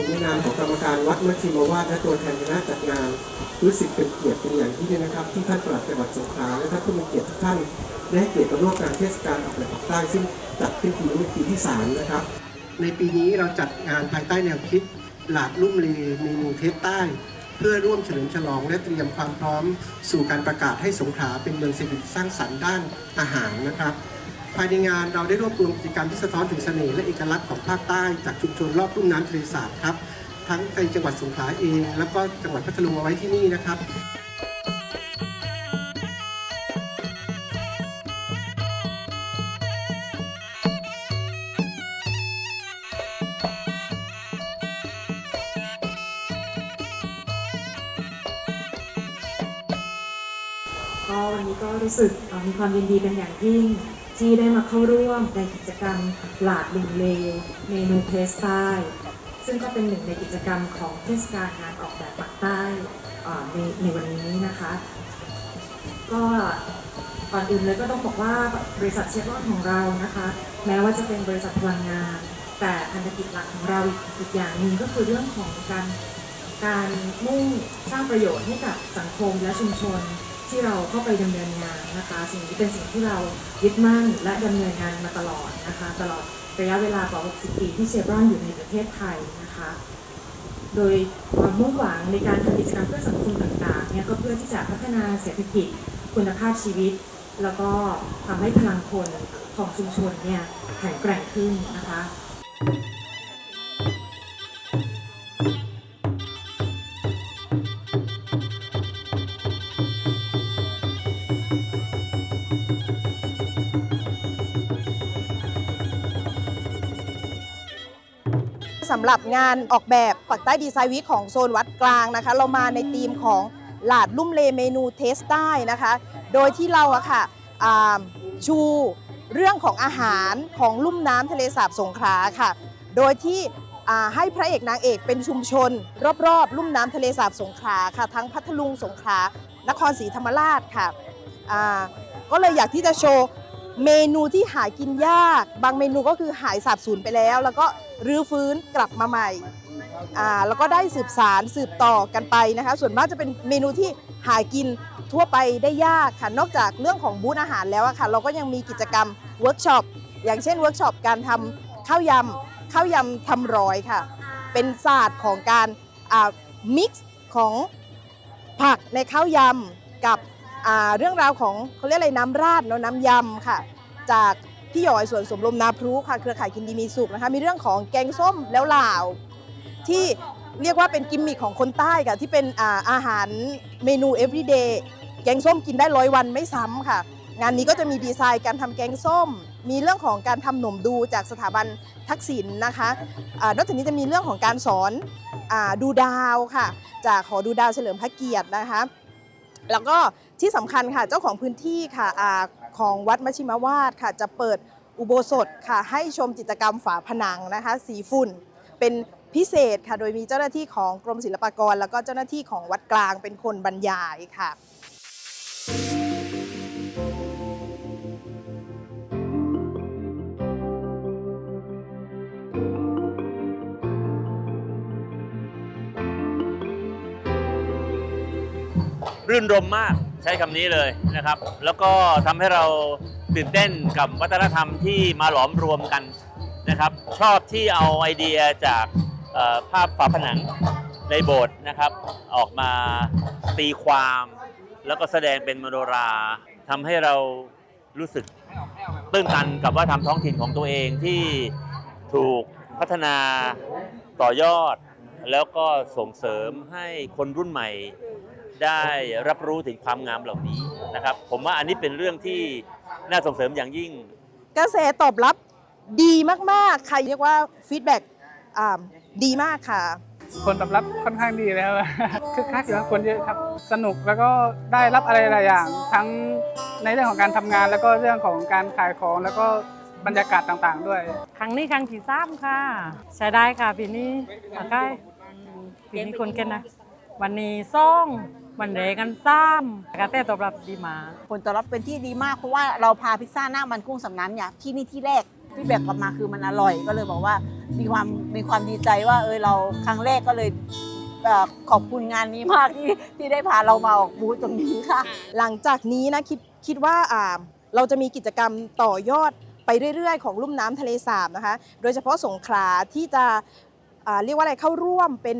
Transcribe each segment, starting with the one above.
ผมในนามของกรรมการวัดมัชชิมวาดและตัวแทนคณะจัดงานรู้สึกเป็นเกียรติเป็นอย่างยิ่งนะครับ ที่ท่านปลัดจังหวัดสงขลาและท่านผู้มีเกียรติทุกท่านได้ให้เกียรติร่วมงานเทศกาลออกแบบปากใต้ซึ่งจัดขึ้นปีนี้ปีที่สามนะครับ ในปีนี้เราจัดงานภายใต้แนวคิด หลาดลุ่มเลเมนูเทปใต้ เพื่อร่วมเฉลิมฉลองและเตรียมความพร้อม สู่การประกาศให้สงขลาเป็นเมืองเศรษฐกิจสร้างสรรค์ด้านอาหารนะครับ ภายในงานเราได้รวบรวมกิจกรรมที่สะท้อนถึงเสน่ห์และเอกลักษณ์ของภาคใต้จากชุมชนรอบลุ่มน้ำทะเลสาบครับ ทั้งในจังหวัดสงขลาเอง แล้วก็จังหวัดพัทลุงมาไว้ที่นี่นะครับก็วันนี้ก็รู้สึกมีความยินดีเป็นอย่างยิ่ง ที่ได้มาเข้าร่วมในกิจกรรมหลาดลุงเลเมนูเทสใต้ซึ่งก็เป็นหนึ่งในกิจกรรมของเทศกาลงานออกแบบปากใต้ในในวันนี้นะคะ ก็ก่อนอื่นเลยก็ต้องบอกว่าบริษัทเชฟรอนของเรานะคะ แม้ว่าจะเป็นบริษัทพลังงาน แต่พันธกิจหลักของเราอีกอีกอย่างหนึ่งก็คือเรื่องของการการมุ่งสร้างประโยชน์ให้กับสังคมและชุมชน ที่เราเข้าไปดำเนินงานนะคะ สิ่งนี้เป็นสิ่งที่เรายึดมั่นและดำเนินงานมาตลอดนะคะ ตลอดระยะเวลากว่า 60 ปีที่เชฟรอนอยู่ในประเทศไทยนะคะ โดยความมุ่งหวังในการทำกิจกรรมเพื่อสังคมต่างๆเนี่ยก็เพื่อที่จะพัฒนาเศรษฐกิจคุณภาพชีวิต แล้วก็ทำให้พลังคนของชุมชนเนี่ยแข็งแกร่งขึ้นนะคะ สำหรับงานออกแบบปักใต้ดีไซน์วีคของโซนวัดกลางนะคะ เรามาในธีมของหลาดลุ่มเลเมนูเทสได้นะคะ โดยที่เราอะค่ะอ่าชูเรื่องของอาหารของลุ่มน้ำทะเลสาบสงขลาค่ะ โดยที่ให้พระเอกนางเอกเป็นชุมชน รอบๆ ลุ่มน้ำทะเลสาบสงขลาค่ะ ทั้งพัทลุงสงขลานครศรีธรรมราชค่ะก็เลยอยากที่จะโชว์ เมนูที่หากินยาก บางเมนูก็คือหายสาบสูญไปแล้ว แล้วก็รื้อฟื้นกลับมาใหม่อ่าแล้วก็ได้สืบสารสืบต่อกันไปนะคะ ส่วนมากจะเป็นเมนูที่หากินทั่วไปได้ยากค่ะนอกจากเรื่องของบูธอาหารแล้วอะค่ะ เราก็ยังมีกิจกรรมเวิร์กช็อปอย่างเช่นเวิร์กช็อปการทำข้าวยำข้าวยำทำร้อยค่ะ เป็นศาสตร์ของการมิกซ์ของผักในข้าวยำกับ เรื่องราวของเขาเรียกอะไรน้ำราดเนาะน้ำยำค่ะ จากพี่หยอยสวนสมรมนาพรุค่ะ เครือข่ายกินดีมีสุขนะคะมีเรื่องของแกงส้มแล้วลาว ที่เรียกว่าเป็นกิมมิคของคนใต้ค่ะ ที่เป็นอาอาหารเมนู everyday แกงส้มกินได้ร้อยวันไม่ซ้ำค่ะ งานนี้ก็จะมีดีไซน์การทำแกงส้ม มีเรื่องของการทำหนมดูจากสถาบันทักษิณนะคะอานอกจากนี้จะมีเรื่องของการสอนอดูดาวค่ะ จากหอดูดาวเฉลิมพระเกียรตินะคะ แล้วก็ที่สำคัญค่ะเจ้าของพื้นที่ค่ะของวัดมชิมวาดค่ะ จะเปิดอุโบสถค่ะให้ชมจิตรกรรมฝาผนังนะคะ สีฝุ่นเป็นพิเศษค่ะ โดยมีเจ้าหน้าที่ของกรมศิลปากร แล้วก็เจ้าหน้าที่ของวัดกลางเป็นคนบรรยายค่ะ รื่นรมมากใช้คำนี้เลยนะครับ แล้วก็ทำให้เราตื่นเต้นกับวัฒนธรรมที่มาหลอมรวมกันนะครับ ชอบที่เอาไอเดียจากภาพฝาผนังในโบสถ์นะครับ ออกมาตีความ แล้วก็แสดงเป็นมโนราทำให้เรารู้สึกตื้นตันกับว่าทำท้องถิ่นของตัวเองที่ถูกพัฒนาต่อยอด แล้วก็ส่งเสริมให้คนรุ่นใหม่ ได้รับรู้ถึงความงามเหล่านี้นะครับ ผมว่าอันนี้เป็นเรื่องที่น่าส่งเสริมอย่างยิ่ง กระแสตอบรับดีมากๆ ค่ะเรียกว่าฟีดแบ็กดีมากค่ะผลตอบรับค่อนข้างดีแล้วคึกคักอยู่ครับคนเยอะครับ สนุกแล้วก็ได้รับอะไรหลายอย่าง ทั้งในเรื่องของการทำงาน แล้วก็เรื่องของการขายของแล้วก็บรรยากาศต่างๆ ด้วย ครั้งนี้ครั้งที่สามค่ะ ใช้ได้ค่ะปีนี้อาใกล้ปีนี้คนเก่งนะ วันนี้ซ่อง วันเรกันซ้ำกระแตตอบรับดีมากผลตอบรับเป็นที่ดีมากเพราะว่าเราพาพิซซ่าหน้ามันกุ้งสำนันเนี่ยที่นี่ที่แรกที่แบกกลับมาคือมันอร่อยก็เลยบอกว่ามีความมีความดีใจว่าเออเราครั้งแรกก็เลยเอ่อขอบคุณงานนี้มากที่ที่ได้พาเรามาออกบูธตรงนี้ค่ะ หลังจากนี้นะคิดคิดว่าอ่าเราจะมีกิจกรรมต่อยอดไปเรื่อย ๆ ของลุ่มน้ำทะเลสาบนะคะ โดยเฉพาะสงขลาที่จะอ่าเรียกว่าอะไรเข้าร่วมเป็น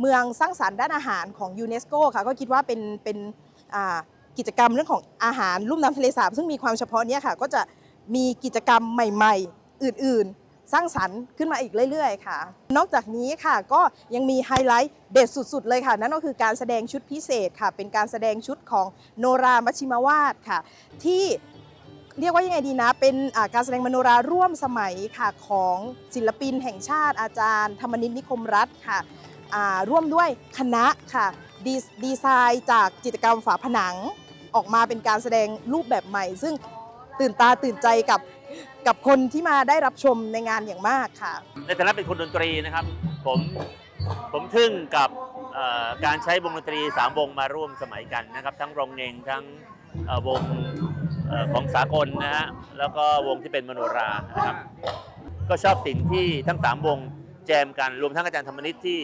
เมืองสร้างสารรค์ด้านอาหารของยูเนสโกค่ะก็คิดว่าเป็นเป็นกิจกรรมเรื่องของอาหารลุ่มน้ำทะเลสาบ ซึ่งมีความเฉพาะเนี้ค่ะ ก็จะมีกิจกรรมใหม่ ๆ อื่นๆ สร้างสรรค์ขึ้นมาอีกเรื่อย ๆ ค่ะ นอกจากนี้ค่ะก็ยังมีไฮไลท์เด็ดสุด ๆ เลยค่ะ นั่นก็คือการแสดงชุดพิเศษค่ะ เป็นการแสดงชุดของโนรามัชิมาวาดค่ะ ที่เรียกว่ายังไงดีนะ เป็นการแสดงมโนราร่วมสมัยค่ะของศิลปินแห่งชาติอาจารย์ ธรรมนินนิคมรัฐค่ะ ร่วมด้วยคณะค่ะดีดีไซน์จากจิตรกรรมฝาผนังออกมาเป็นการแสดงรูปแบบใหม่ ซึ่งตื่นตาตื่นใจกับกับคนที่มาได้รับชมในงานอย่างมากค่ะ ในฐานะเป็นคนดนตรีนะครับ ผมผมทึ่งกับการใช้วงดนตรีสามวงมาร่วมสมัยกันนะครับ ทั้งรองเงงทั้งวงของสากลนะฮะแล้วก็วงที่เป็นมโนรานะครับก็ชอบสิ่งที่ทั้งสามวงแจมกันรวมทั้งอาจารย์ธรรมนิตที่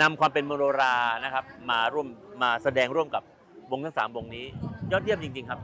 นำความเป็นมโนรานะครับ มาร่วมมาแสดงร่วมกับวงทั้งสามวงนี้ ยอดเยี่ยมจริง ๆ ครับ